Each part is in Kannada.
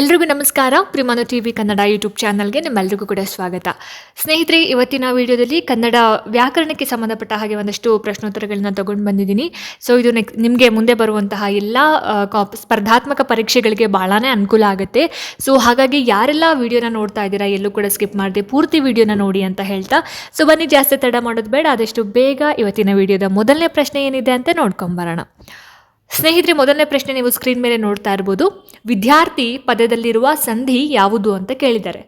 ಎಲ್ರಿಗೂ ನಮಸ್ಕಾರ. ಪ್ರಿಮಾನು ಟಿ ವಿ ಕನ್ನಡ ಯೂಟ್ಯೂಬ್ ಚಾನಲ್ಗೆ ನಿಮ್ಮೆಲ್ಲರಿಗೂ ಕೂಡ ಸ್ವಾಗತ. ಸ್ನೇಹಿತರೆ, ಇವತ್ತಿನ ವಿಡಿಯೋದಲ್ಲಿ ಕನ್ನಡ ವ್ಯಾಕರಣಕ್ಕೆ ಸಂಬಂಧಪಟ್ಟ ಹಾಗೆ ಒಂದಷ್ಟು ಪ್ರಶ್ನೋತ್ತರಗಳನ್ನ ತಗೊಂಡು ಬಂದಿದ್ದೀನಿ. ಸೊ ಇದು ನೆಕ್, ನಿಮಗೆ ಮುಂದೆ ಬರುವಂತಹ ಎಲ್ಲ ಸ್ಪರ್ಧಾತ್ಮಕ ಪರೀಕ್ಷೆಗಳಿಗೆ ಭಾಳನೇ ಅನುಕೂಲ ಆಗುತ್ತೆ. ಸೊ ಹಾಗಾಗಿ ಯಾರೆಲ್ಲ ವಿಡಿಯೋನ ನೋಡ್ತಾ ಇದ್ದೀರಾ, ಎಲ್ಲೂ ಕೂಡ ಸ್ಕಿಪ್ ಮಾಡದೆ, ಪೂರ್ತಿ ವಿಡಿಯೋನ ನೋಡಿ ಅಂತ ಹೇಳ್ತಾ. ಸೊ ಬನ್ನಿ, ಜಾಸ್ತಿ ತಡ ಮಾಡೋದು ಬೇಡ, ಆದಷ್ಟು ಬೇಗ ಇವತ್ತಿನ ವಿಡಿಯೋದ ಮೊದಲನೇ ಪ್ರಶ್ನೆ ಏನಿದೆ ಅಂತ ನೋಡ್ಕೊಂಬರೋಣ ಸ್ನೇಹಿತರೆ ಮೊದಲನೇ ಪ್ರಶ್ನೆ ನೀವು ಸ್ಕ್ರೀನ್ ಮೇಲೆ ನೋಡ್ತಾ ಇರ್ಬೋದು. ವಿದ್ಯಾರ್ಥಿ ಪದದಲ್ಲಿರುವ ಸಂಧಿ ಯಾವುದು ಅಂತ ಕೇಳಿದ್ದಾರೆ.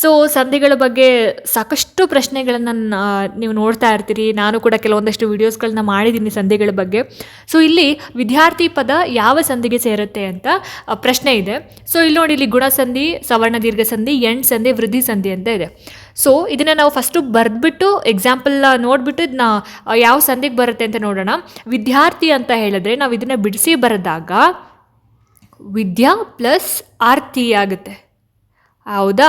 ಸೊ ಸಂಧಿಗಳ ಬಗ್ಗೆ ಸಾಕಷ್ಟು ಪ್ರಶ್ನೆಗಳನ್ನು ನೀವು ನೋಡ್ತಾ ಇರ್ತೀರಿ. ನಾನು ಕೂಡ ಕೆಲವೊಂದಷ್ಟು ವೀಡಿಯೋಸ್ಗಳನ್ನ ಮಾಡಿದ್ದೀನಿ ಸಂಧಿಗಳ ಬಗ್ಗೆ. ಸೊ ಇಲ್ಲಿ ವಿದ್ಯಾರ್ಥಿ ಪದ ಯಾವ ಸಂಧಿಗೆ ಸೇರುತ್ತೆ ಅಂತ ಪ್ರಶ್ನೆ ಇದೆ. ಸೊ ಇಲ್ಲಿ ನೋಡಿ, ಇಲ್ಲಿ ಗುಣಸಂಧಿ, ಸವರ್ಣ ದೀರ್ಘ ಸಂಧಿ ಎಂಡ್ ಸಂಧಿ, ವೃದ್ಧಿ ಸಂಧಿ ಅಂತ ಇದೆ. ಸೊ ಇದನ್ನು ನಾವು ಫಸ್ಟು ಬರೆದ್ಬಿಟ್ಟು ಎಕ್ಸಾಂಪಲ್ ನೋಡಿಬಿಟ್ಟು ಇದನ್ನ ಯಾವ ಸಂಧಿಗೆ ಬರುತ್ತೆ ಅಂತ ನೋಡೋಣ. ವಿದ್ಯಾರ್ಥಿ ಅಂತ ಹೇಳಿದ್ರೆ ನಾವು ಇದನ್ನು ಬಿಡಿಸಿ ಬರೆದಾಗ ವಿದ್ಯಾ ಪ್ಲಸ್ ಆರ್ತಿ ಆಗುತ್ತೆ. ಹೌದಾ?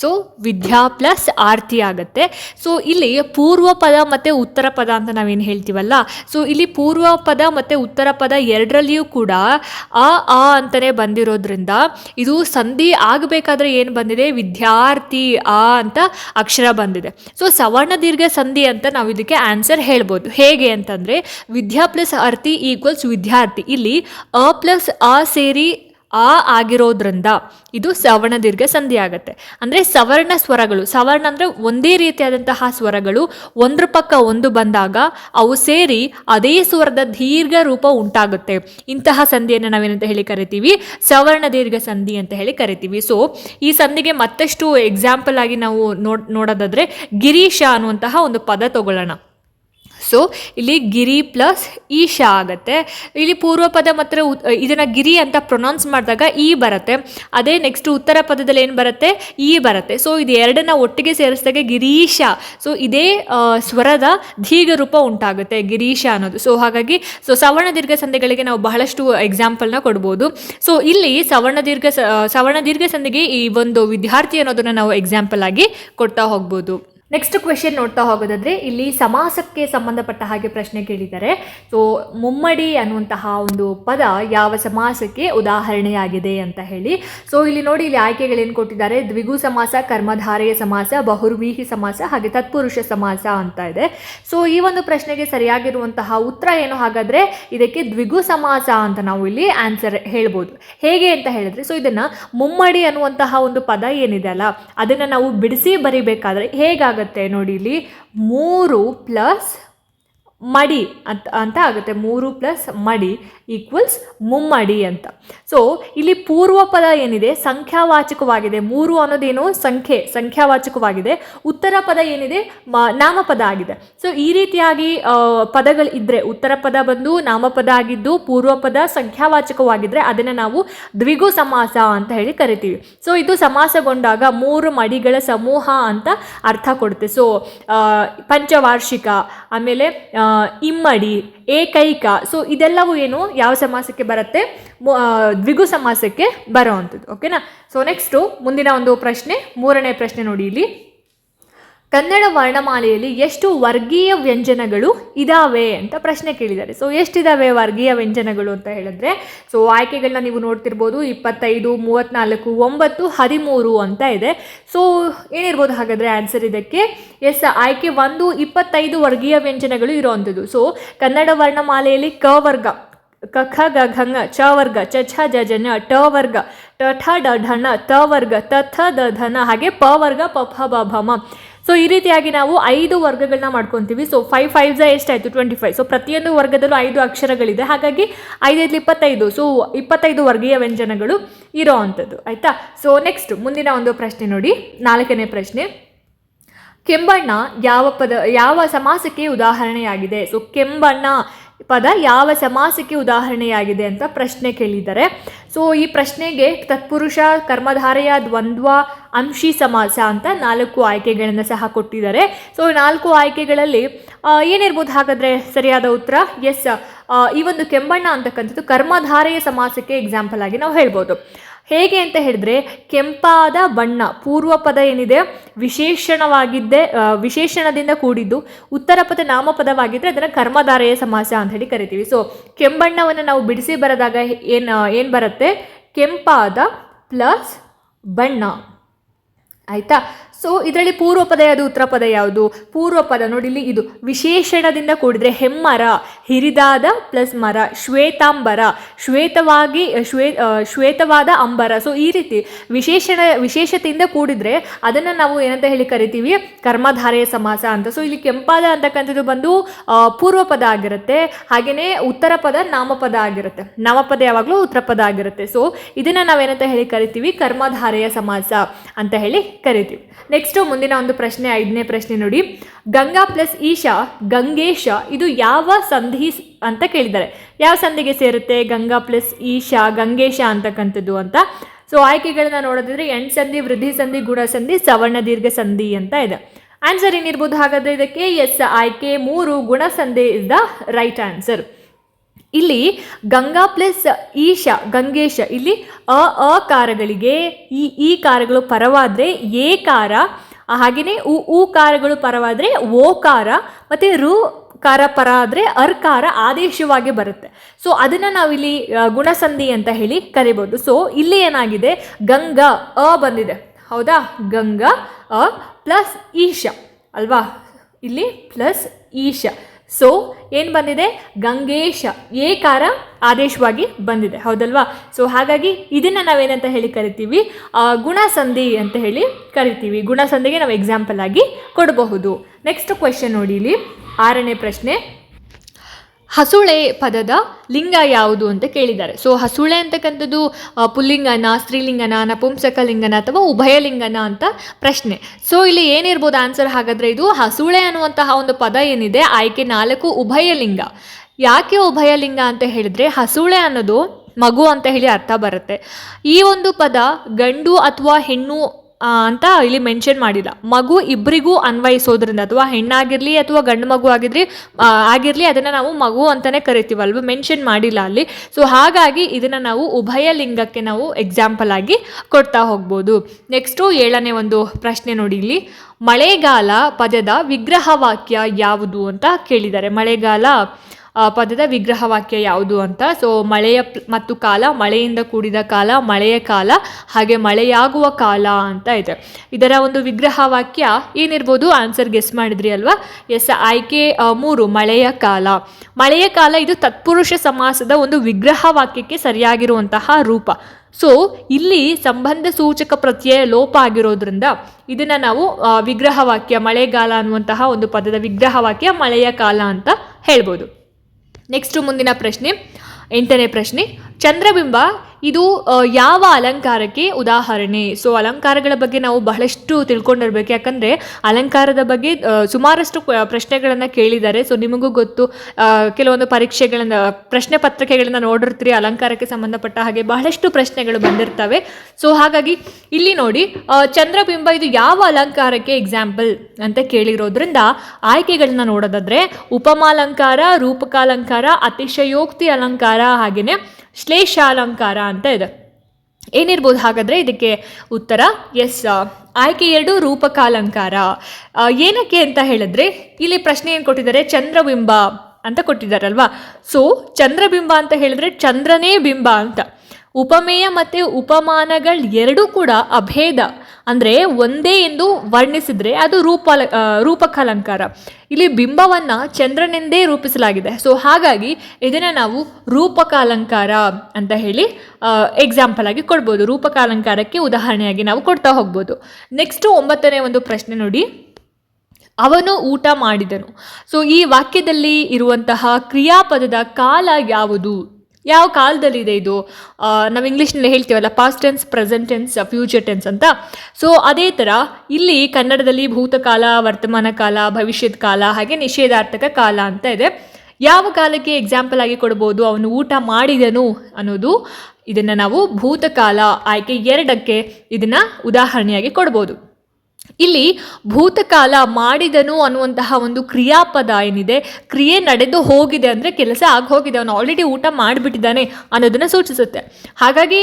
ಸೊ ವಿದ್ಯಾ ಪ್ಲಸ್ ಆರ್ತಿ ಆಗುತ್ತೆ. ಸೊ ಇಲ್ಲಿ ಪೂರ್ವ ಪದ ಮತ್ತು ಉತ್ತರ ಪದ ಅಂತ ನಾವೇನು ಹೇಳ್ತೀವಲ್ಲ? ಸೊ ಇಲ್ಲಿ ಪೂರ್ವ ಪದ ಮತ್ತು ಉತ್ತರ ಪದ ಎರಡರಲ್ಲಿಯೂ ಕೂಡ ಅ ಆ ಅಂತಲೇ ಬಂದಿರೋದ್ರಿಂದ ಇದು ಸಂಧಿ ಆಗಬೇಕಾದ್ರೆ ಏನು ಬಂದಿದೆ? ವಿದ್ಯಾರ್ಥಿ ಆ ಅಂತ ಅಕ್ಷರ ಬಂದಿದೆ. ಸೊ ಸವರ್ಣ ದೀರ್ಘ ಸಂಧಿ ಅಂತ ನಾವು ಇದಕ್ಕೆ ಆನ್ಸರ್ ಹೇಳ್ಬೋದು. ಹೇಗೆ ಅಂತಂದರೆ, ವಿದ್ಯಾ ಪ್ಲಸ್ ಆರ್ತಿ ಈಕ್ವಲ್ಸ್ ವಿದ್ಯಾರ್ಥಿ. ಇಲ್ಲಿ ಅ ಪ್ಲಸ್ ಆ ಸೇರಿ ಆ ಆಗಿರೋದ್ರಿಂದ ಇದು ಸವರ್ಣ ದೀರ್ಘ ಸಂಧಿ ಆಗುತ್ತೆ ಅಂದರೆ ಸವರ್ಣ ಸ್ವರಗಳು, ಸವರ್ಣ ಅಂದರೆ ಒಂದೇ ರೀತಿಯಾದಂತಹ ಸ್ವರಗಳು, ಒಂದ್ರ ಪಕ್ಕ ಒಂದು ಬಂದಾಗ ಅವು ಸೇರಿ ಅದೇ ಸ್ವರದ ದೀರ್ಘ ರೂಪ ಉಂಟಾಗುತ್ತೆ. ಇಂತಹ ಸಂಧಿಯನ್ನು ನಾವೇನಂತ ಹೇಳಿ ಕರಿತೀವಿ? ಸವರ್ಣ ದೀರ್ಘ ಸಂಧಿ ಅಂತ ಹೇಳಿ ಕರಿತೀವಿ. ಸೊ ಈ ಸಂಧಿಗೆ ಮತ್ತಷ್ಟು ಎಕ್ಸಾಂಪಲ್ ಆಗಿ ನಾವು ನೋಡ್, ನೋಡೋದಾದ್ರೆ ಗಿರೀಶ ಅನ್ನುವಂತಹ ಒಂದು ಪದ ತಗೊಳ್ಳೋಣ. ಸೊ ಇಲ್ಲಿ ಗಿರಿ ಪ್ಲಸ್ ಈಶಾ ಆಗುತ್ತೆ. ಇಲ್ಲಿ ಪೂರ್ವ ಪದ ಮತ್ತು ಇದನ್ನು ಗಿರಿ ಅಂತ ಪ್ರೊನೌನ್ಸ್ ಮಾಡಿದಾಗ ಈ ಬರುತ್ತೆ. ಅದೇ ನೆಕ್ಸ್ಟ್ ಉತ್ತರ ಪದದಲ್ಲಿ ಏನು ಬರುತ್ತೆ? ಈ ಬರುತ್ತೆ. ಸೊ ಇದು ಎರಡನ್ನ ಒಟ್ಟಿಗೆ ಸೇರಿಸಿದಾಗ ಗಿರೀಶ. ಸೊ ಇದೇ ಸ್ವರದ ದೀರ್ಘ ರೂಪ ಉಂಟಾಗುತ್ತೆ ಗಿರೀಶ ಅನ್ನೋದು. ಸೊ ಹಾಗಾಗಿ ಸೊ ಸವರ್ಣ ದೀರ್ಘ ಸಂಧಿಗಳಿಗೆ ನಾವು ಬಹಳಷ್ಟು ಎಕ್ಸಾಂಪಲ್ನ ಕೊಡ್ಬೋದು. ಸೊ ಇಲ್ಲಿ ಸವರ್ಣ ದೀರ್ಘ ಸವರ್ಣ ದೀರ್ಘ ಸಂಧಿಗೆ ಈ ಒಂದು ವಿದ್ಯಾರ್ಥಿ ಅನ್ನೋದನ್ನು ನಾವು ಎಕ್ಸಾಂಪಲ್ ಆಗಿ ಕೊಡ್ತಾ ಹೋಗ್ಬೋದು. ನೆಕ್ಸ್ಟ್ ಕ್ವೆಶನ್ ನೋಡ್ತಾ ಹೋಗೋದಾದ್ರೆ, ಇಲ್ಲಿ ಸಮಾಸಕ್ಕೆ ಸಂಬಂಧಪಟ್ಟ ಹಾಗೆ ಪ್ರಶ್ನೆ ಕೇಳಿದ್ದಾರೆ. ಸೊ ಮುಮ್ಮಡಿ ಅನ್ನುವಂತಹ ಒಂದು ಪದ ಯಾವ ಸಮಾಸಕ್ಕೆ ಉದಾಹರಣೆಯಾಗಿದೆ ಅಂತ ಹೇಳಿ. ಸೊ ಇಲ್ಲಿ ನೋಡಿ, ಇಲ್ಲಿ ಆಯ್ಕೆಗಳೇನು ಕೊಟ್ಟಿದ್ದಾರೆ. ದ್ವಿಗು ಸಮಾಸ, ಕರ್ಮಧಾರೆಯ ಸಮಾಸ, ಬಹುರ್ವೀಹಿ ಸಮಾಸ, ಹಾಗೆ ತತ್ಪುರುಷ ಸಮಾಸ ಅಂತ ಇದೆ. ಸೊ ಈ ಒಂದು ಪ್ರಶ್ನೆಗೆ ಸರಿಯಾಗಿರುವಂತಹ ಉತ್ತರ ಏನು? ಹಾಗಾದ್ರೆ, ಇದಕ್ಕೆ ದ್ವಿಗು ಸಮಾಸ ಅಂತ ನಾವು ಇಲ್ಲಿ ಆನ್ಸರ್ ಹೇಳ್ಬೋದು. ಹೇಗೆ ಅಂತ ಹೇಳಿದ್ರೆ ಸೊ ಇದನ್ನ ಮುಮ್ಮಡಿ ಅನ್ನುವಂತಹ ಒಂದು ಪದ ಏನಿದೆ ಅಲ್ಲ, ಅದನ್ನು ನಾವು ಬಿಡಿಸಿ ಬರಿಬೇಕಾದ್ರೆ ಹೇಗಾಗುತ್ತೆ ನೋಡಿ ಇಲ್ಲಿ. ಮೂರು ಪ್ಲಸ್ ಮಡಿ ಅಂತ ಅಂತ ಆಗುತ್ತೆ. ಮೂರು ಪ್ಲಸ್ ಮಡಿ ಈಕ್ವಲ್ಸ್ ಮುಮ್ಮಡಿ ಅಂತ. ಸೊ ಇಲ್ಲಿ ಪೂರ್ವ ಪದ ಏನಿದೆ? ಸಂಖ್ಯಾವಾಚಕವಾಗಿದೆ. ಮೂರು ಅನ್ನೋದೇನು ಸಂಖ್ಯೆ, ಸಂಖ್ಯಾವಾಚಕವಾಗಿದೆ. ಉತ್ತರ ಪದ ಏನಿದೆ? ನಾಮಪದ ಆಗಿದೆ. ಸೊ ಈ ರೀತಿಯಾಗಿ ಪದಗಳು ಇದ್ದರೆ ಉತ್ತರ ಪದ ಬಂದು ನಾಮಪದ ಆಗಿದ್ದು, ಪೂರ್ವ ಪದ ಸಂಖ್ಯಾವಾಚಕವಾಗಿದ್ದರೆ ಅದನ್ನು ನಾವು ದ್ವಿಗು ಸಮಾಸ ಅಂತ ಹೇಳಿ ಕರಿತೀವಿ. ಸೊ ಇದು ಸಮಾಸಗೊಂಡಾಗ ಮೂರು ಮಡಿಗಳ ಸಮೂಹ ಅಂತ ಅರ್ಥ ಕೊಡುತ್ತೆ. ಸೊ ಪಂಚವಾರ್ಷಿಕ, ಆಮೇಲೆ ಇಮ್ಮಡಿ, ಏಕೈಕ ಸೊ ಇದೆಲ್ಲವೂ ಏನು ಯಾವ ಸಮಾಸಕ್ಕೆ ಬರುತ್ತೆ? ದ್ವಿಗು ಸಮಾಸಕ್ಕೆ ಬರೋವಂಥದ್ದು ಓಕೆನಾ ಸೊ ನೆಕ್ಸ್ಟು ಮುಂದಿನ ಒಂದು ಪ್ರಶ್ನೆ, ಮೂರನೇ ಪ್ರಶ್ನೆ ನೋಡಿ ಇಲ್ಲಿ. ಕನ್ನಡ ವರ್ಣಮಾಲೆಯಲ್ಲಿ ಎಷ್ಟು ವರ್ಗೀಯ ವ್ಯಂಜನಗಳು ಇದಾವೆ ಅಂತ ಪ್ರಶ್ನೆ ಕೇಳಿದ್ದಾರೆ. ಸೊ ಎಷ್ಟಿದಾವೆ ವರ್ಗೀಯ ವ್ಯಂಜನಗಳು ಅಂತ ಹೇಳಿದ್ರೆ ಸೊ ಆಯ್ಕೆಗಳನ್ನ ನೀವು ನೋಡ್ತಿರ್ಬೋದು, ಇಪ್ಪತ್ತೈದು ಮೂವತ್ತ್ನಾಲ್ಕು ಒಂಬತ್ತು, ಹದಿಮೂರು ಅಂತ ಇದೆ. ಸೊ ಏನಿರ್ಬೋದು ಹಾಗಾದರೆ ಆನ್ಸರ್ ಇದಕ್ಕೆ? ಎಸ್ ಆಯ್ಕೆ ಒಂದು, ಇಪ್ಪತ್ತೈದು ವರ್ಗೀಯ ವ್ಯಂಜನಗಳು ಇರೋವಂಥದ್ದು. ಸೊ ಕನ್ನಡ ವರ್ಣಮಾಲೆಯಲ್ಲಿ ಕ ವರ್ಗ, ಕ, ಖ ಗ ಘ, ಚ ವರ್ಗ, ಚ, ಛ, ಜ ಜ ಟ ವರ್ಗ ಟ ಠ ಡ ಢ, ಣ, ತ ವರ್ಗ, ತ, ಥ, ದ ಧನ ಹಾಗೆ ಪ ವರ್ಗ, ಪ ಫ ಬ, ಭ, ಮ. ಸೊ ಈ ರೀತಿಯಾಗಿ ನಾವು ಐದು ವರ್ಗಗಳನ್ನ ಮಾಡ್ಕೊತೀವಿ. ಸೊ ಫೈವ್ ಫೈವ್ ಜ ಎಷ್ಟಾಯಿತು? ಟ್ವೆಂಟಿ ಫೈವ್ ಸೊ ಪ್ರತಿಯೊಂದು ವರ್ಗದಲ್ಲೂ ಐದು ಅಕ್ಷರಗಳಿದೆ. ಹಾಗಾಗಿ ಐದೈದು ಇಪ್ಪತ್ತೈದು. ಸೊ ಇಪ್ಪತ್ತೈದು ವರ್ಗೀಯ ವ್ಯಂಜನಗಳು ಇರೋ ಅಂಥದ್ದು. ಆಯಿತಾ? ಸೊ ನೆಕ್ಸ್ಟ್ ಮುಂದಿನ ಒಂದು ಪ್ರಶ್ನೆ ನೋಡಿ. ನಾಲ್ಕನೇ ಪ್ರಶ್ನೆ. ಕೆಂಬಣ್ಣ ಯಾವ ಪದ, ಯಾವ ಸಮಾಸಕ್ಕೆ ಉದಾಹರಣೆಯಾಗಿದೆ? ಸೊ ಕೆಂಬಣ್ಣ ಪದ ಯಾವ ಸಮಾಸಕ್ಕೆ ಉದಾಹರಣೆಯಾಗಿದೆ ಅಂತ ಪ್ರಶ್ನೆ ಕೇಳಿದ್ದಾರೆ. ಸೊ ಈ ಪ್ರಶ್ನೆಗೆ ತತ್ಪುರುಷ, ಕರ್ಮಧಾರೆಯ, ದ್ವಂದ್ವ, ಅಂಶಿ ಸಮಾಸ ಅಂತ ನಾಲ್ಕು ಆಯ್ಕೆಗಳನ್ನು ಸಹ ಕೊಟ್ಟಿದ್ದಾರೆ. ಸೊ ನಾಲ್ಕು ಆಯ್ಕೆಗಳಲ್ಲಿ ಏನಿರ್ಬೋದು ಹಾಗಾದರೆ ಸರಿಯಾದ ಉತ್ತರ? ಎಸ್ ಈ ಒಂದು ಕೆಂಬಣ್ಣ ಅಂತಕ್ಕಂಥದ್ದು ಕರ್ಮಧಾರೆಯ ಸಮಾಸಕ್ಕೆ ಎಕ್ಸಾಂಪಲ್ ಆಗಿ ನಾವು ಹೇಳ್ಬೋದು. ಹೇಗೆ ಅಂತ ಹೇಳಿದ್ರೆ ಕೆಂಪಾದ ಬಣ್ಣ ಪೂರ್ವ ಪದ ಏನಿದೆ? ವಿಶೇಷಣವಾಗಿದ್ದೆ ವಿಶೇಷಣದಿಂದ ಕೂಡಿದ್ದು ಉತ್ತರ ಪದ ನಾಮಪದವಾಗಿದ್ದರೆ ಅದನ್ನು ಕರ್ಮಧಾರೆಯ ಸಮಾಸ ಅಂತ ಹೇಳಿ ಕರಿತೀವಿ. ಸೊ ಕೆಂಬಣ್ಣವನ್ನು ನಾವು ಬಿಡಿಸಿ ಬರೆದಾಗ ಏನು ಏನು ಬರುತ್ತೆ? ಕೆಂಪಾದ ಪ್ಲಸ್ ಬಣ್ಣ. ಆಯಿತಾ? ಸೊ ಇದರಲ್ಲಿ ಪೂರ್ವ ಪದ ಯಾವುದು ಉತ್ತರ ಪದ ಯಾವುದು? ಪೂರ್ವ ಪದ ನೋಡಿ, ಇಲ್ಲಿ ಇದು ವಿಶೇಷಣದಿಂದ ಕೂಡಿದ್ರೆ ಹೆಮ್ಮರ, ಹಿರಿದಾದ ಪ್ಲಸ್ ಮರ, ಶ್ವೇತಾಂಬರ, ಶ್ವೇತವಾಗಿ, ಶ್ವೇ ಶ್ವೇತವಾದ ಅಂಬರ. ಸೊ ಈ ರೀತಿ ವಿಶೇಷಣ, ವಿಶೇಷತೆಯಿಂದ ಕೂಡಿದ್ರೆ ಅದನ್ನು ನಾವು ಏನಂತ ಹೇಳಿ ಕರಿತೀವಿ? ಕರ್ಮಧಾರೆಯ ಸಮಾಸ ಅಂತ. ಸೊ ಇಲ್ಲಿ ಕೆಂಪಾದ ಅಂತಕ್ಕಂಥದ್ದು ಬಂದು ಪೂರ್ವ ಪದ ಆಗಿರುತ್ತೆ. ಹಾಗೆಯೇ ಉತ್ತರ ಪದ ನಾಮಪದ ಆಗಿರುತ್ತೆ. ನಾಮಪದ ಯಾವಾಗಲೂ ಉತ್ತರ ಪದ ಆಗಿರುತ್ತೆ. ಸೊ ಇದನ್ನು ನಾವೇನಂತ ಹೇಳಿ ಕರಿತೀವಿ? ಕರ್ಮಧಾರೆಯ ಸಮಾಸ ಅಂತ ಹೇಳಿ ಕರಿತೀವಿ. ನೆಕ್ಸ್ಟು ಮುಂದಿನ ಒಂದು ಪ್ರಶ್ನೆ, ಐದನೇ ಪ್ರಶ್ನೆ ನೋಡಿ. ಗಂಗಾ ಪ್ಲಸ್ ಈಶಾ, ಗಂಗೇಶ, ಇದು ಯಾವ ಸಂಧಿ ಅಂತ ಕೇಳಿದ್ದಾರೆ. ಯಾವ ಸಂಧಿಗೆ ಸೇರುತ್ತೆ? ಗಂಗಾ ಪ್ಲಸ್ ಈಶಾ, ಗಂಗೇಶ ಅಂತಕ್ಕಂಥದ್ದು ಅಂತ. ಸೊ ಆಯ್ಕೆಗಳನ್ನ ನೋಡೋದಿದ್ರೆ ಎಂಟು ಸಂಧಿ, ವೃದ್ಧಿ ಸಂಧಿ ಗುಣ ಸಂಧಿ, ಸವರ್ಣ ದೀರ್ಘ ಸಂಧಿ ಅಂತ ಇದೆ. ಆನ್ಸರ್ ಏನಿರ್ಬೋದು ಹಾಗಾದ್ರೆ ಇದಕ್ಕೆ ಎಸ್ ಆಯ್ಕೆ, ಮೂರು ಗುಣ ಸಂಧಿ ಇಸ್ ದ ರೈಟ್ ಆನ್ಸರ್ ಇಲ್ಲಿ ಗಂಗಾ ಪ್ಲಸ್ ಈಶ, ಗಂಗೇಶ, ಇಲ್ಲಿ ಅ ಅ ಕಾರಗಳಿಗೆ, ಈ ಈ ಕಾರಗಳು ಪರವಾದರೆ ಏ ಕಾರ ಹಾಗೆಯೇ ಉ ಉ ಕಾರಗಳು ಪರವಾದರೆ ಕಾರ ಮತ್ತು ರು ಕಾರ ಪರ ಆದರೆ ಅರ್ಕಾರ ಆದೇಶವಾಗಿ ಬರುತ್ತೆ. ಸೊ ಅದನ್ನು ನಾವಿಲ್ಲಿ ಗುಣಸಂಧಿ ಅಂತ ಹೇಳಿ ಕರಿಬೋದು. ಸೊ ಇಲ್ಲಿ ಏನಾಗಿದೆ? ಗಂಗಾ, ಅ ಬಂದಿದೆ. ಹೌದಾ? ಗಂಗಾ, ಅ, ಪ್ಲಸ್ ಈಶ. ಅಲ್ವಾ? ಇಲ್ಲಿ ಪ್ಲಸ್ ಈಶ. ಸೊ ಏನು ಬಂದಿದೆ? ಗಂಗೇಶ. ಏಕಾರ ಆದೇಶವಾಗಿ ಬಂದಿದೆ. ಹೌದಲ್ವಾ? ಸೊ ಹಾಗಾಗಿ ಇದನ್ನು ನಾವೇನಂತ ಹೇಳಿ ಕರಿತೀವಿ? ಗುಣಸಂಧಿ ಅಂತ ಹೇಳಿ ಕರಿತೀವಿ. ಗುಣಸಂಧಿಗೆ ನಾವು ಎಕ್ಸಾಂಪಲ್ ಆಗಿ ಕೊಡಬಹುದು. ನೆಕ್ಸ್ಟ್ ಕ್ವೆಶನ್ ನೋಡಿ ಇಲ್ಲಿ. ಆರನೇ ಪ್ರಶ್ನೆ. ಹಸುಳೆ ಪದದ ಲಿಂಗ ಯಾವುದು ಅಂತ ಕೇಳಿದ್ದಾರೆ. ಸೊ ಹಸುಳೆ ಅಂತಕ್ಕಂಥದ್ದು ಪುಲ್ಲಿಂಗನ, ಸ್ತ್ರೀಲಿಂಗನ, ನಪುಂಸಕ ಲಿಂಗನ ಅಥವಾ ಉಭಯಲಿಂಗನ ಅಂತ ಪ್ರಶ್ನೆ. ಸೊ ಇಲ್ಲಿ ಏನಿರ್ಬೋದು ಆನ್ಸರ್ ಹಾಗಾದರೆ ಇದು ಹಸುಳೆ ಅನ್ನುವಂತಹ ಒಂದು ಪದ ಏನಿದೆ, ಆಯ್ಕೆ ನಾಲ್ಕು ಉಭಯಲಿಂಗ ಯಾಕೆ ಉಭಯಲಿಂಗ ಅಂತ ಹೇಳಿದ್ರೆ, ಹಸುಳೆ ಅನ್ನೋದು ಮಗು ಅಂತ ಹೇಳಿ ಅರ್ಥ ಬರುತ್ತೆ. ಈ ಒಂದು ಪದ ಗಂಡು ಅಥವಾ ಹೆಣ್ಣು ಅಂತ ಇಲ್ಲಿ ಮೆನ್ಷನ್ ಮಾಡಿಲ್ಲ. ಮಗು ಇಬ್ಬರಿಗೂ ಅನ್ವಯಿಸೋದ್ರಿಂದ ಅಥವಾ ಹೆಣ್ಣಾಗಿರಲಿ ಅಥವಾ ಗಂಡು ಮಗು ಆಗಿರಲಿ ಆಗಿರಲಿ ಅದನ್ನು ನಾವು ಮಗು ಅಂತಲೇ ಕರಿತೀವಲ್ವ ಮೆನ್ಷನ್ ಮಾಡಿಲ್ಲ ಅಲ್ಲಿ. ಸೊ ಹಾಗಾಗಿ ಇದನ್ನು ನಾವು ಉಭಯ ಲಿಂಗಕ್ಕೆ ನಾವು ಎಕ್ಸಾಂಪಲ್ ಆಗಿ ಕೊಡ್ತಾ ಹೋಗ್ಬೋದು. ನೆಕ್ಸ್ಟು ಏಳನೇ ಒಂದು ಪ್ರಶ್ನೆ ನೋಡಿ ಇಲ್ಲಿ. ಮಳೆಗಾಲ ಪದದ ವಿಗ್ರಹ ವಾಕ್ಯ ಯಾವುದು ಅಂತ ಕೇಳಿದ್ದಾರೆ. ಮಳೆಗಾಲ ಪದದ ವಿಗ್ರಹ ವಾಕ್ಯ ಯಾವುದು ಅಂತ? ಸೊ ಮಳೆಯ ಮತ್ತು ಕಾಲ, ಮಳೆಯಿಂದ ಕೂಡಿದ ಕಾಲ, ಮಳೆಯ ಕಾಲ, ಹಾಗೆ ಮಳೆಯಾಗುವ ಕಾಲ ಅಂತ ಇದೆ. ಇದರ ಒಂದು ವಿಗ್ರಹ ವಾಕ್ಯ ಏನಿರ್ಬೋದು? ಆನ್ಸರ್ ಗೆಸ್ ಮಾಡಿದ್ರಿ ಅಲ್ವಾ? ಎಸ್ ಆಯ್ಕೆ ಮೂರು, ಮಳೆಯ ಕಾಲ. ಮಳೆಯ ಕಾಲ ಇದು ತತ್ಪುರುಷ ಸಮಾಸದ ಒಂದು ವಿಗ್ರಹ ವಾಕ್ಯಕ್ಕೆ ಸರಿಯಾಗಿರುವಂತಹ ರೂಪ. ಸೊ ಇಲ್ಲಿ ಸಂಬಂಧ ಸೂಚಕ ಪ್ರತ್ಯಯ ಲೋಪ ಆಗಿರೋದ್ರಿಂದ ಇದನ್ನು ನಾವು ವಿಗ್ರಹವಾಕ್ಯ ವಿಗ್ರಹ ವಾಕ್ಯ, ಮಳೆಗಾಲ ಅನ್ನುವಂತಹ ಒಂದು ಪದದ ವಿಗ್ರಹ ವಾಕ್ಯ ಮಳೆಯ ಕಾಲ ಅಂತ ಹೇಳ್ಬೋದು. ನೆಕ್ಸ್ಟು ಮುಂದಿನ ಪ್ರಶ್ನೆ ಎಂಟನೇ ಪ್ರಶ್ನೆ ಚಂದ್ರಬಿಂಬ ಇದು ಯಾವ ಅಲಂಕಾರಕ್ಕೆ ಉದಾಹರಣೆ? ಸೊ ಅಲಂಕಾರಗಳ ಬಗ್ಗೆ ನಾವು ಬಹಳಷ್ಟು ತಿಳ್ಕೊಂಡಿರ್ಬೇಕು. ಯಾಕಂದರೆ, ಅಲಂಕಾರದ ಬಗ್ಗೆ ಸುಮಾರಷ್ಟು ಪ್ರಶ್ನೆಗಳನ್ನು ಕೇಳಿದ್ದಾರೆ. ಸೊ ನಿಮಗೂ ಗೊತ್ತು. ಕೆಲವೊಂದು ಪರೀಕ್ಷೆಗಳನ್ನು, ಪ್ರಶ್ನೆ ಪತ್ರಿಕೆಗಳನ್ನು ನೋಡಿರ್ತೀರಿ, ಅಲಂಕಾರಕ್ಕೆ ಸಂಬಂಧಪಟ್ಟ ಹಾಗೆ ಬಹಳಷ್ಟು ಪ್ರಶ್ನೆಗಳು ಬಂದಿರ್ತವೆ. ಸೊ ಹಾಗಾಗಿ, ಇಲ್ಲಿ ನೋಡಿ ಚಂದ್ರಬಿಂಬ ಇದು ಯಾವ ಅಲಂಕಾರಕ್ಕೆ ಎಕ್ಸಾಂಪಲ್ ಅಂತ ಕೇಳಿರೋದ್ರಿಂದ, ಆಯ್ಕೆಗಳನ್ನ ನೋಡೋದಾದ್ರೆ, ಉಪಮಾಲಂಕಾರ, ರೂಪಕಾಲಂಕಾರ, ಅತಿಶಯೋಕ್ತಿ ಅಲಂಕಾರ ಹಾಗೆಯೇ ಶ್ಲೇಷಾಲಂಕಾರ ಅಂತ ಇದೆ. ಏನಿರ್ಬೋದು ಹಾಗಾದರೆ ಇದಕ್ಕೆ ಉತ್ತರ ಎಸ್ ಆಯ್ಕೆ ಎರಡು, ರೂಪಕಾಲಂಕಾರ. ಏನಕ್ಕೆ ಅಂತ ಹೇಳಿದ್ರೆ, ಇಲ್ಲಿ ಪ್ರಶ್ನೆ ಏನು ಕೊಟ್ಟಿದ್ದಾರೆ? ಚಂದ್ರಬಿಂಬ ಅಂತ ಕೊಟ್ಟಿದ್ದಾರಲ್ವಾ? ಸೊ ಚಂದ್ರಬಿಂಬ ಅಂತ ಹೇಳಿದ್ರೆ ಚಂದ್ರನೇ ಬಿಂಬ ಅಂತ. ಉಪಮೇಯ ಮತ್ತು ಉಪಮಾನಗಳು ಎರಡೂ ಕೂಡ ಅಭೇದ. ಅಂದರೆ ಒಂದೇ ಎಂದು ವರ್ಣಿಸಿದರೆ ಅದು ರೂಪಾಲ ರೂಪಕಾಲಂಕಾರ. ಇಲ್ಲಿ ಬಿಂಬವನ್ನು ಚಂದ್ರನೆಂದೇ ರೂಪಿಸಲಾಗಿದೆ. ಸೊ ಹಾಗಾಗಿ ಇದನ್ನು ನಾವು ರೂಪಕಾಲಂಕಾರ ಅಂತ ಹೇಳಿ ಎಕ್ಸಾಂಪಲ್ ಆಗಿ ಕೊಡ್ಬೋದು. ರೂಪಕಾಲಂಕಾರಕ್ಕೆ ಉದಾಹರಣೆಯಾಗಿ ನಾವು ಕೊಡ್ತಾ ಹೋಗ್ಬೋದು. ನೆಕ್ಸ್ಟು ಒಂಬತ್ತನೇ ಒಂದು ಪ್ರಶ್ನೆ ನೋಡಿ. ಅವನು ಊಟ ಮಾಡಿದನು. ಸೊ ಈ ವಾಕ್ಯದಲ್ಲಿ ಇರುವಂತಹ ಕ್ರಿಯಾಪದದ ಕಾಲ ಯಾವುದು? ಯಾವ ಕಾಲದಲ್ಲಿದೆ ಇದು? ನಾವು ಇಂಗ್ಲೀಷ್ನಲ್ಲಿ ಹೇಳ್ತೀವಲ್ಲ past tense present tense future tense ಅಂತ. ಸೊ ಅದೇ ಥರ ಇಲ್ಲಿ ಕನ್ನಡದಲ್ಲಿ ಭೂತಕಾಲ, ವರ್ತಮಾನ ಕಾಲ, ಭವಿಷ್ಯದ ಕಾಲ, ಹಾಗೆ ನಿಷೇಧಾರ್ಥಕ ಕಾಲ ಅಂತ ಇದೆ. ಯಾವ ಕಾಲಕ್ಕೆ ಎಕ್ಸಾಂಪಲ್ ಆಗಿ ಕೊಡ್ಬೋದು? ಅವನು ಊಟ ಮಾಡಿದನು ಅನ್ನೋದು ಇದನ್ನು ನಾವು ಭೂತಕಾಲ ಆಯ್ಕೆ ಎರಡಕ್ಕೆ ಇದನ್ನು ಉದಾಹರಣೆಯಾಗಿ ಕೊಡ್ಬೋದು. ಇಲ್ಲಿ ಭೂತಕಾಲ ಮಾಡಿದನು ಅನ್ನುವಂತಹ ಒಂದು ಕ್ರಿಯಾಪದ ಏನಿದೆ ಕ್ರಿಯೆ ನಡೆದು ಹೋಗಿದೆ ಅಂದರೆ ಕೆಲಸ ಆಗಿ ಹೋಗಿದೆ ಅವನು ಆಲ್ರೆಡಿ ಊಟ ಮಾಡಿಬಿಟ್ಟಿದ್ದಾನೆ ಅನ್ನೋದನ್ನು ಸೂಚಿಸುತ್ತೆ. ಹಾಗಾಗಿ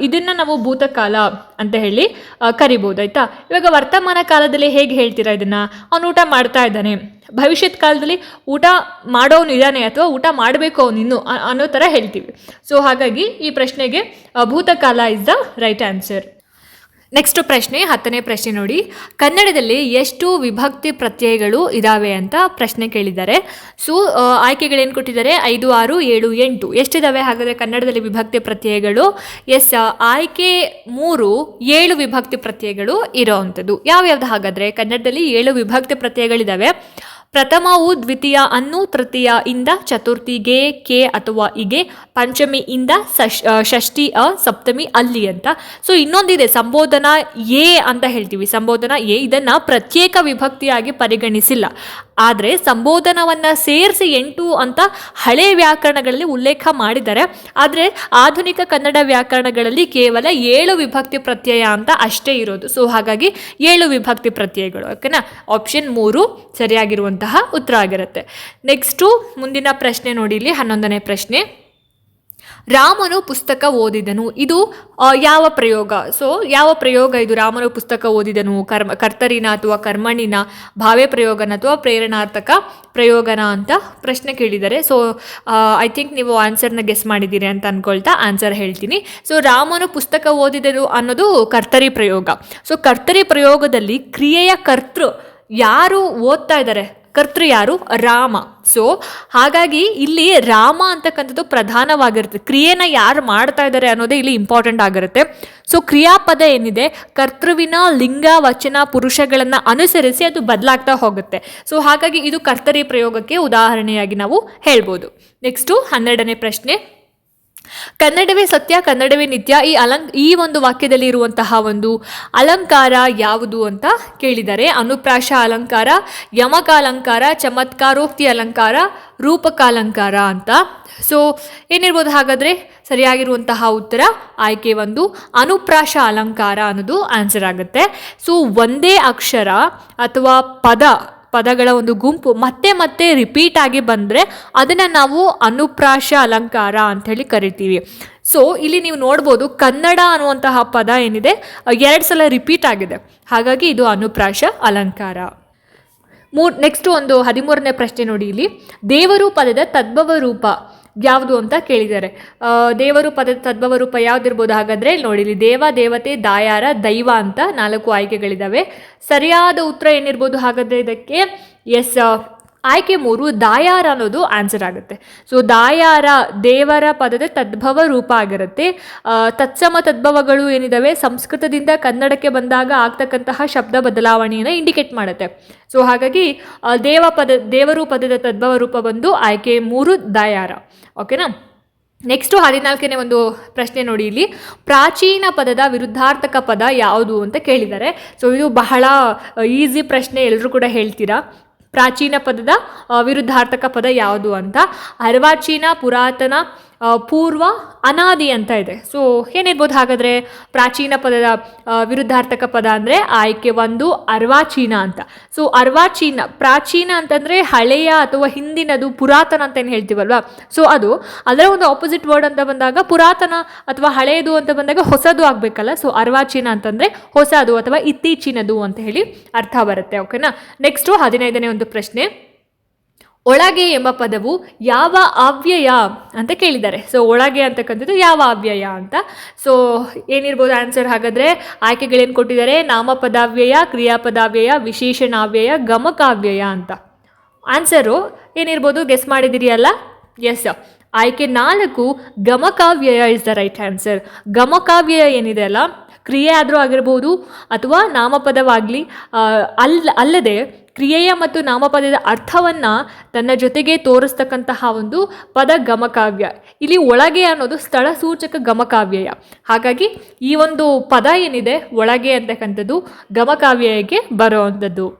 ಇದನ್ನು ನಾವು ಭೂತಕಾಲ ಅಂತ ಹೇಳಿ ಆ, ಕರಿಬೋದು ಆಯಿತಾ? ಇವಾಗ ವರ್ತಮಾನ ಕಾಲದಲ್ಲಿ ಹೇಗೆ ಹೇಳ್ತೀರಾ ಇದನ್ನು? ಅವನು ಊಟ ಮಾಡ್ತಾ ಇದ್ದಾನೆ. ಭವಿಷ್ಯತ್ ಕಾಲದಲ್ಲಿ ಊಟ ಮಾಡೋನು ಇದ್ದಾನೆ ಅಥವಾ ಊಟ ಮಾಡಬೇಕು ಅವನು ಇನ್ನು ಅನ್ನೋ ಥರ ಹೇಳ್ತೀವಿ. ಸೊ ಹಾಗಾಗಿ ಈ ಪ್ರಶ್ನೆಗೆ ಭೂತಕಾಲ is the right answer next ಪ್ರಶ್ನೆ, ಹತ್ತನೇ ಪ್ರಶ್ನೆ ನೋಡಿ. ಕನ್ನಡದಲ್ಲಿ ಎಷ್ಟು ವಿಭಕ್ತಿ ಪ್ರತ್ಯಯಗಳು ಇದಾವೆ ಅಂತ ಪ್ರಶ್ನೆ ಕೇಳಿದ್ದಾರೆ. ಸೊ ಆಯ್ಕೆಗಳೇನು ಕೊಟ್ಟಿದ್ದಾರೆ? ಐದು, ಆರು, ಏಳು, ಎಂಟು. ಎಷ್ಟಿದಾವೆ? ಹಾಗಾದರೆ ಕನ್ನಡದಲ್ಲಿ ವಿಭಕ್ತಿ ಪ್ರತ್ಯಯಗಳು, ಎಸ್, ಆಯ್ಕೆ ಮೂರು, ಏಳು ವಿಭಕ್ತಿ ಪ್ರತ್ಯಯಗಳು ಇರೋವಂಥದ್ದು. ಯಾವ್ಯಾವ್ದು ಹಾಗಾದರೆ? ಕನ್ನಡದಲ್ಲಿ ಏಳು ವಿಭಕ್ತಿ ಪ್ರತ್ಯಯಗಳಿದ್ದಾವೆ ಪ್ರಥಮವು ದ್ವಿತೀಯ ಅನ್ನು ತೃತೀಯ ಇಂದ ಚತುರ್ಥಿಗೆ ಕೆ ಅಥವಾ ಇಗೆ ಪಂಚಮಿ ಇಂದ ಸಶ್ ಷಷ್ಠಿ, ಅ, ಸಪ್ತಮಿ ಅಲ್ಲಿ ಅಂತ. ಸೊ ಇನ್ನೊಂದಿದೆ, ಸಂಬೋಧನಾ ಎ ಅಂತ ಹೇಳ್ತೀವಿ. ಸಂಬೋಧನಾ ಎ ಇದನ್ನು ಪ್ರತ್ಯೇಕ ವಿಭಕ್ತಿಯಾಗಿ ಪರಿಗಣಿಸಿಲ್ಲ. ಆದರೆ ಸಂಬೋಧನವನ್ನು ಸೇರಿಸಿ ಎಂಟು ಅಂತ ಹಳೆ ವ್ಯಾಕರಣಗಳಲ್ಲಿ ಉಲ್ಲೇಖ ಮಾಡಿದ್ದಾರೆ. ಆದರೆ ಆಧುನಿಕ ಕನ್ನಡ ವ್ಯಾಕರಣಗಳಲ್ಲಿ ಕೇವಲ ಏಳು ವಿಭಕ್ತಿ ಪ್ರತ್ಯಯ ಅಂತ ಅಷ್ಟೇ ಇರೋದು. ಸೊ ಹಾಗಾಗಿ ಏಳು ವಿಭಕ್ತಿ ಪ್ರತ್ಯಯಗಳು. ಓಕೆನಾ? ಆಪ್ಷನ್ ಮೂರು ಸರಿಯಾಗಿರುವಂತಹ ಉತ್ತರ ಆಗಿರುತ್ತೆ. ನೆಕ್ಸ್ಟು ಮುಂದಿನ ಪ್ರಶ್ನೆ ನೋಡಿ ಇಲ್ಲಿ, ಹನ್ನೊಂದನೇ ಪ್ರಶ್ನೆ. ರಾಮನು ಪುಸ್ತಕ ಓದಿದನು. ಇದು ಯಾವ ಪ್ರಯೋಗ? ಸೊ ಯಾವ ಪ್ರಯೋಗ ಇದು? ರಾಮನು ಪುಸ್ತಕ ಓದಿದನು, ಕರ್ಮ, ಕರ್ತರಿನ ಅಥವಾ ಕರ್ಮಣಿನ ಭಾವ್ಯ ಪ್ರಯೋಗನ ಅಥವಾ ಪ್ರೇರಣಾರ್ಥಕ ಪ್ರಯೋಗನ ಅಂತ ಪ್ರಶ್ನೆ ಕೇಳಿದ್ದಾರೆ. ಸೊ ಐ ಥಿಂಕ್ ನೀವು ಆನ್ಸರ್ನ ಗೆಸ್ ಮಾಡಿದ್ದೀರಿ ಅಂತ ಅನ್ಕೊಳ್ತಾ ಆನ್ಸರ್ ಹೇಳ್ತೀನಿ. ಸೊ ರಾಮನು ಪುಸ್ತಕ ಓದಿದನು ಅನ್ನೋದು ಕರ್ತರಿ ಪ್ರಯೋಗ. ಸೊ ಕರ್ತರಿ ಪ್ರಯೋಗದಲ್ಲಿ ಕ್ರಿಯೆಯ ಕರ್ತೃ ಯಾರು ಓದ್ತಾ ಇದ್ದಾರೆ? ಕರ್ತೃ ಯಾರು? ರಾಮ. ಸೊ ಹಾಗಾಗಿ ಇಲ್ಲಿ ರಾಮ ಅಂತಕ್ಕಂಥದ್ದು ಪ್ರಧಾನವಾಗಿರುತ್ತೆ. ಕ್ರಿಯೆನ ಯಾರು ಮಾಡ್ತಾ ಇದ್ದಾರೆ ಅನ್ನೋದೇ ಇಲ್ಲಿ ಇಂಪಾರ್ಟೆಂಟ್ ಆಗಿರುತ್ತೆ. ಸೊ ಕ್ರಿಯಾಪದ ಏನಿದೆ? ಕರ್ತೃವಿನ ಲಿಂಗ ವಚನ ಪುರುಷಗಳನ್ನು ಅನುಸರಿಸಿ ಅದು ಬದಲಾಗ್ತಾ ಹೋಗುತ್ತೆ. ಸೊ ಹಾಗಾಗಿ ಇದು ಕರ್ತರಿ ಪ್ರಯೋಗಕ್ಕೆ ಉದಾಹರಣೆಯಾಗಿ ನಾವು ಹೇಳ್ಬೋದು. ನೆಕ್ಸ್ಟು ಹನ್ನೆರಡನೇ ಪ್ರಶ್ನೆ. ಕನ್ನಡವೇ ಸತ್ಯ, ಕನ್ನಡವೇ ನಿತ್ಯ, ಈ ಅಲಂ ಈ ಒಂದು ವಾಕ್ಯದಲ್ಲಿ ಇರುವಂತಹ ಒಂದು ಅಲಂಕಾರ ಯಾವುದು ಅಂತ ಕೇಳಿದರೆ ಅನುಪ್ರಾಶ ಅಲಂಕಾರ ಯಮಕ ಅಲಂಕಾರ ಚಮತ್ಕಾರೋಕ್ತಿ ಅಲಂಕಾರ, ರೂಪಕಾಲಂಕಾರ ಅಂತ. ಸೊ ಏನಿರ್ಬೋದು ಹಾಗಾದರೆ ಸರಿಯಾಗಿರುವಂತಹ ಉತ್ತರ? ಆಯ್ಕೆ ಒಂದು, ಅನುಪ್ರಾಶ ಅಲಂಕಾರ ಅನ್ನೋದು ಆನ್ಸರ್ ಆಗುತ್ತೆ. ಸೊ ಒಂದೇ ಅಕ್ಷರ ಅಥವಾ ಪದ ಪದಗಳ ಒಂದು ಗುಂಪು ಮತ್ತೆ ಮತ್ತೆ ರಿಪೀಟ್ ಆಗಿ ಬಂದರೆ ಅದನ್ನು ನಾವು ಅನುಪ್ರಾಶ ಅಲಂಕಾರ ಅಂಥೇಳಿ ಕರಿತೀವಿ. ಸೊ ಇಲ್ಲಿ ನೀವು ನೋಡ್ಬೋದು ಕನ್ನಡ ಅನ್ನುವಂತಹ ಪದ ಏನಿದೆ ಎರಡು ಸಲ ರಿಪೀಟ್ ಆಗಿದೆ. ಹಾಗಾಗಿ ಇದು ಅನುಪ್ರಾಶ ಅಲಂಕಾರ. ಮೂರ್ ನೆಕ್ಸ್ಟ್ ಒಂದು ಹದಿಮೂರನೇ ಪ್ರಶ್ನೆ ನೋಡಿ ಇಲ್ಲಿ. ದೇವರು ಪದದ ತದ್ಭವ ರೂಪ. ಯಾವುದು ಅಂತ ಕೇಳಿದ್ದಾರೆ. ದೇವರು ಪದ ತದ್ಭವ ರೂಪ ಯಾವ್ದಿರ್ಬೋದು ಹಾಗಾದ್ರೆ ನೋಡಿ, ಇಲ್ಲಿ ದೇವ, ದೇವತೆ, ದಾಯಾರ, ದೈವ ಅಂತ ನಾಲ್ಕು ಆಯ್ಕೆಗಳಿದ್ದಾವೆ ಸರಿಯಾದ ಉತ್ತರ ಏನಿರ್ಬೋದು ಹಾಗಾದ್ರೆ ಇದಕ್ಕೆ? ಎಸ್ ಆಯ್ಕೆ ಮೂರು ದಾಯಾರ ಅನ್ನೋದು ಆನ್ಸರ್ ಆಗುತ್ತೆ. ಸೊ ದಾಯಾರ ದೇವರ ಪದದ ತದ್ಭವ ರೂಪ ಆಗಿರುತ್ತೆ. ತತ್ಸಮ ತದ್ಭವಗಳು ಏನಿದಾವೆ? ಸಂಸ್ಕೃತದಿಂದ ಕನ್ನಡಕ್ಕೆ ಬಂದಾಗ ಆಗ್ತಕ್ಕಂತಹ ಶಬ್ದ ಬದಲಾವಣೆಯನ್ನು ಇಂಡಿಕೇಟ್ ಮಾಡುತ್ತೆ. ಸೊ ಹಾಗಾಗಿ ದೇವ ಪದ, ದೇವರು ಪದದ ತದ್ಭವ ರೂಪ ಬಂದು ಆಯ್ಕೆ ಮೂರು ದಾಯಾರ. ಓಕೆನಾ ನೆಕ್ಸ್ಟು ಹದಿನಾಲ್ಕನೇ ಒಂದು ಪ್ರಶ್ನೆ ನೋಡಿ ಇಲ್ಲಿ. ಪ್ರಾಚೀನ ಪದದ ವಿರುದ್ಧಾರ್ಥಕ ಪದ ಯಾವುದು ಅಂತ ಕೇಳಿದ್ದಾರೆ. ಸೊ ಇದು ಬಹಳ ಈಸಿ ಪ್ರಶ್ನೆ ಎಲ್ಲರೂ ಕೂಡ ಹೇಳ್ತೀರಾ? ಪ್ರಾಚೀನ ಪದದ ವಿರುದ್ಧಾರ್ಥಕ ಪದ ಯಾವುದು ಅಂತ? ಅರ್ವಾಚೀನ ಪುರಾತನ ಪೂರ್ವ ಅನಾದಿ ಅಂತ ಇದೆ. ಸೊ ಏನಿರ್ಬೋದು ಹಾಗಾದರೆ? ಪ್ರಾಚೀನ ಪದದ ವಿರುದ್ಧಾರ್ಥಕ ಪದ ಅಂದರೆ ಆಯ್ಕೆ ಒಂದು, ಅರ್ವಾಚೀನ ಅಂತ. ಸೊ ಅರ್ವಾಚೀನ, ಪ್ರಾಚೀನ ಅಂತಂದರೆ ಹಳೆಯ ಅಥವಾ ಹಿಂದಿನದು, ಪುರಾತನ ಅಂತ ಏನು ಹೇಳ್ತೀವಲ್ವ? ಸೊ ಅದು ಅದರ ಒಂದು ಆಪೋಸಿಟ್ ವರ್ಡ್ ಅಂತ ಬಂದಾಗ ಪುರಾತನ ಅಥವಾ ಹಳೆಯದು ಅಂತ ಬಂದಾಗ ಹೊಸದು ಆಗಬೇಕಲ್ಲ? ಸೊ ಅರ್ವಾಚೀನ ಅಂತಂದರೆ ಹೊಸದು ಅಥವಾ ಇತ್ತೀಚಿನದು ಅಂತ ಹೇಳಿ ಅರ್ಥ ಬರುತ್ತೆ. ಓಕೆನಾ ನೆಕ್ಸ್ಟು ಹದಿನೈದನೇ ಒಂದು ಪ್ರಶ್ನೆ. ಒಳಗೆ ಎಂಬ ಪದವು ಯಾವ ಅವ್ಯಯ ಅಂತ ಕೇಳಿದ್ದಾರೆ. ಸೊ ಒಳಗೆ ಅಂತಕ್ಕಂಥದ್ದು ಯಾವ ಅವ್ಯಯ ಅಂತ. ಸೊ ಏನಿರ್ಬೋದು ಆನ್ಸರ್ ಹಾಗಾದರೆ, ಆಯ್ಕೆಗಳೇನು ಕೊಟ್ಟಿದ್ದಾರೆ? ನಾಮಪದಾವ್ಯಯ, ಕ್ರಿಯಾಪದಾವ್ಯಯ, ವಿಶೇಷಣಾವ್ಯಯ, ಗಮಕಾವ್ಯಯ ಅಂತ. ಆನ್ಸರು ಏನಿರ್ಬೋದು? ಗೆಸ್ ಮಾಡಿದಿರಿ ಅಲ್ಲ ಎಸ್ ಆಯ್ಕೆ ನಾಲ್ಕು, ಗಮಕಾವ್ಯಯ ಇಸ್ ದ ರೈಟ್ ಆನ್ಸರ್ ಗಮಕಾವ್ಯಯ ಏನಿದೆ ಅಲ್ಲ? ಕ್ರಿಯೆ ಆದರೂ ಆಗಿರ್ಬೋದು, ಅಥವಾ ನಾಮಪದವಾಗಲಿ ಅಲ್ಲ ಅಲ್ಲದೆ ಕ್ರಿಯೆಯ ಮತ್ತು ನಾಮಪದದ ಅರ್ಥವನ್ನು ತನ್ನ ಜೊತೆಗೆ ತೋರಿಸ್ತಕ್ಕಂತಹ ಒಂದು ಪದ ಗಮಕಾವ್ಯ. ಇಲ್ಲಿ ಒಳಗೆ ಅನ್ನೋದು ಸ್ಥಳ ಸೂಚಕ ಗಮಕಾವ್ಯಯ. ಹಾಗಾಗಿ ಈ ಒಂದು ಪದ ಏನಿದೆ, ಒಳಗೆ ಅಂತಕ್ಕಂಥದ್ದು ಗಮಕಾವ್ಯಕ್ಕೆ ಬರೋವಂಥದ್ದು.